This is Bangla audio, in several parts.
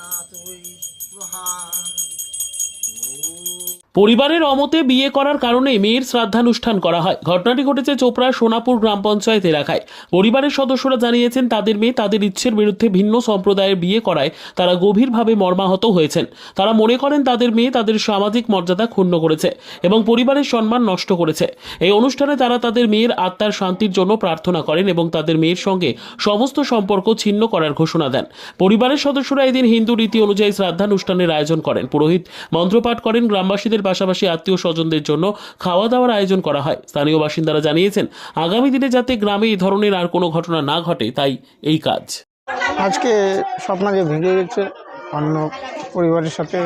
নাথ ওই মহা ও পরিবারের অমতে বিয়ে করার কারণে মেয়ের শ্রাদ্ধানুষ্ঠান করা হয়। ঘটনাটি ঘটেছে চোপড়া সোনাপুর গ্রাম পঞ্চায়েত এলাকায়। পরিবারের সদস্যরা জানিয়েছেন, তাদের মেয়ে তাদের ইচ্ছের বিরুদ্ধে ভিন্ন সম্প্রদায়ের বিয়ে করায় তারা গভীরভাবে মর্মাহত হয়েছেন। তারা মনে করেন, তাদের মেয়ে তাদের সামাজিক মর্যাদা ক্ষুণ্ণ করেছে এবং পরিবারের সম্মান নষ্ট করেছে। এই অনুষ্ঠানে তারা তাদের মেয়ের আত্মার শান্তির জন্য প্রার্থনা করেন এবং তাদের মেয়ের সঙ্গে সমস্ত সম্পর্ক ছিন্ন করার ঘোষণা দেন। পরিবারের সদস্যরা এদিন হিন্দু রীতি অনুযায়ী শ্রাদ্ধানুষ্ঠানের আয়োজন করেন। পুরোহিত মন্ত্রপাঠ করেন, গ্রামবাসীদের পাশাপাশি আত্মীয় স্বজনদের জন্য খাওয়া দাওয়ার আয়োজন করা হয়। স্থানীয় বাসিন্দারা জানিয়েছেন, আগামী দিনে যাতে গ্রামে এই ধরনের আর কোনো ঘটনা না ঘটে, তাই এই কাজ। আজকে স্বপ্ন যে ভেঙে গেছে। অন্য পরিবারের সাথে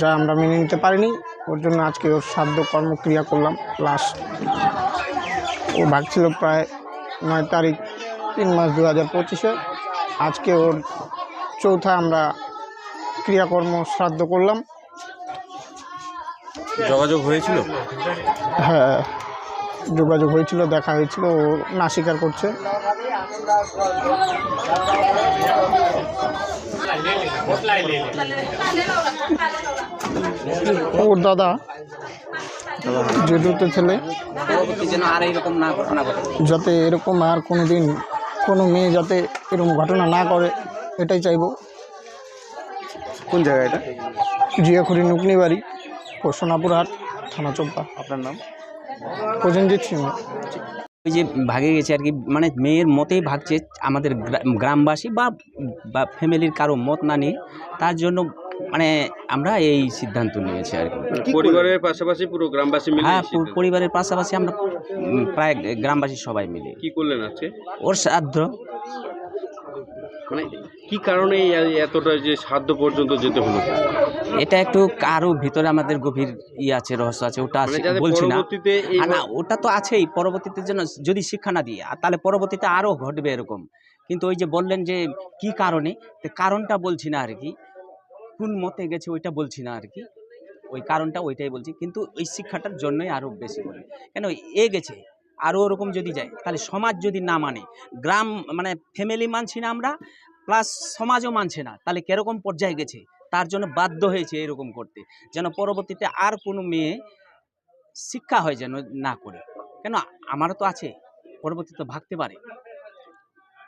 যা আমরা মেনে নিতে পারিনি, ওর জন্য আজকে ওর সাধ্য কর্মক্রিয়া করলাম। লাস্ট ও ভাগছিল প্রায় নয় তারিখ তিন মাস দু হাজার পঁচিশে। আজকে ওর চৌথা আমরা ক্রিয়াকর্ম শ্রাদ্ধ করলাম। যোগাযোগ হয়েছিল? হ্যাঁ যোগাযোগ হয়েছিল দেখা হয়েছিল ও না স্বীকার করছে। ওর দাদা জেঠুতে ছেলে পরবর্তী যেন আর এরকম না ঘটনা ঘটে যাতে এরকম আর কোনো দিন কোনো মেয়ে যাতে এরকম ঘটনা না করে এটাই চাইব। কোন জায়গা এটা? জিয়াখুরি নুকনি বাড়ি ও সোনাপুর হাট থানা চোপড়া আপনার নাম? প্রসেনজিৎ সিং ওই যে ভাগে গেছে আর কি মানে মেয়ের মতেই ভাগছে আমাদের গ্রা- গ্রামবাসী বা বা ফ্যামিলির কারও মত না নিয়ে তার জন্য মানে আমরা এই সিদ্ধান্ত নিয়েছি আর কি। পরিবারের পাশাপাশি পুরো গ্রামবাসী মিলে হ্যাঁ পরিবারের পাশাপাশি আমরা প্রায় গ্রামবাসী সবাই মিলে। কি করলেন আজকে? ওর শ্রাদ্ধ। মানে কি কারণে এতটা যে সাধ্য পর্যন্ত যেতে হলো? এটা একটু কারও ভিতরে আমাদের গভীর ই আছে রহস্য আছে ওটা মানে আছে- বলছি না। না ওটা তো আছেই পরবর্তীতে যেন যদি শিক্ষা না দিয়ে তাহলে পরবর্তীতে আরও ঘটবে এরকম। কিন্তু ওই যে বললেন যে কি কারণে তো কারণটা বলছি না আর কি। কোন মতে গেছে ওইটা বলছি না আর কি। ওই কারণটা ওইটাই বলছি। কিন্তু ওই শিক্ষাটার জন্যই আরও বেশি বলি কেন এ গেছে? আরও ওরকম যদি যায় তাহলে সমাজ যদি না মানে গ্রাম মানে ফ্যামিলি মানছি না আমরা প্লাস সমাজও মানছে না তাহলে কীরকম পর্যায়ে গেছে? তার জন্য বাধ্য হয়েছে এরকম করতে যেন পরবর্তীতে আর কোনো মেয়ে শিক্ষা হয় যেন না করে। কেন আমারও তো আছে পরবর্তীতে ভাগতে পারে।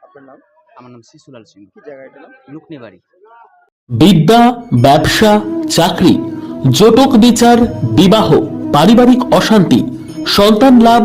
আপনার নাম? আমার নাম শিশুলাল সিং। লুকনি বাড়ি বিদ্যা ব্যবসা চাকরি জটক বিচার বিবাহ পারিবারিক অশান্তি সন্তান লাভ